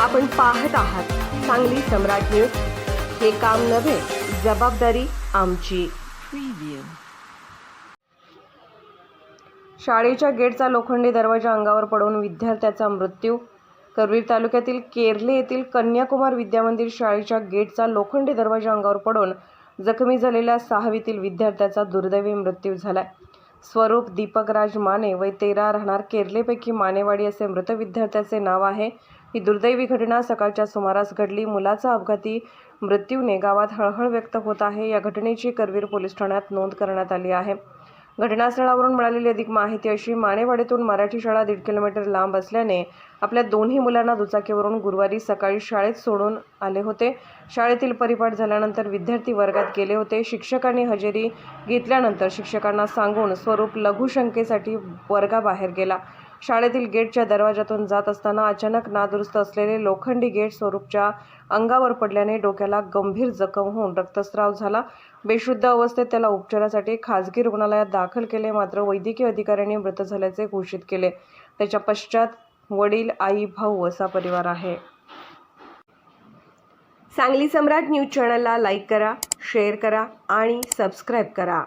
आपण पाहत आहात सांगली सम्राट न्यूज. हे काम नव्हे जबाबदारी आमची. शाळेच्या गेटचा लोखंडी दरवाजा अंगावर पडून विद्यार्थ्याचा मृत्यू. करवीर तालुक्यातील केरले येथील कन्याकुमार विद्यामंदिर शाळेच्या गेटचा लोखंडी दरवाजा अंगावर पडून जखमी झालेल्या सहावीतील विद्यार्थ्याचा दुर्दैवी मृत्यू झालाय. स्वरूप दीपक राज माने वय तेरा राहणार केरलेपैकी मानेवाडी असे मृत विद्यार्थ्याचे नाव आहे. ही दुर्दैवी घटना सकाळच्या सुमारास घडली. मुलाचा अपघाती मृत्यूने गावात हळहळ व्यक्त होत आहे. या घटनेची करवीर पोलीस ठाण्यात नोंद करण्यात आली आहे. घटनास्थळावरून मिळालेली अधिक माहिती अशी मानेवाडीतून मराठी शाळा दीड किलोमीटर लांब असल्याने आपल्या दोन्ही मुलांना दुचाकीवरून गुरुवारी सकाळी शाळेत सोडून आले होते. शाळेतील परिपाठ झाल्यानंतर विद्यार्थी वर्गात गेले होते. शिक्षकांनी हजेरी घेतल्यानंतर शिक्षकांना सांगून स्वरूप लघुशंकेसाठी वर्गाबाहेर गेला. शाळेतील गेटच्या दरवाजातून जात असताना अचानक नादुरुस्त असलेले लोखंडी गेट स्वरूपच्या अंगावर पडल्याने डोक्याला गंभीर जखम होऊन रक्तस्राव झाला. बेशुद्ध अवस्थेत त्याला उपचारासाठी खाजगी रुग्णालयात दाखल केले मात्र वैद्यकीय अधिकाऱ्यांनी मृत झाल्याचे घोषित केले. त्याच्या पश्चात वडील आई भाऊ असा परिवार आहे. सांगली सम्राट न्यूज चॅनलला लाईक करा शेअर करा आणि सबस्क्राईब करा.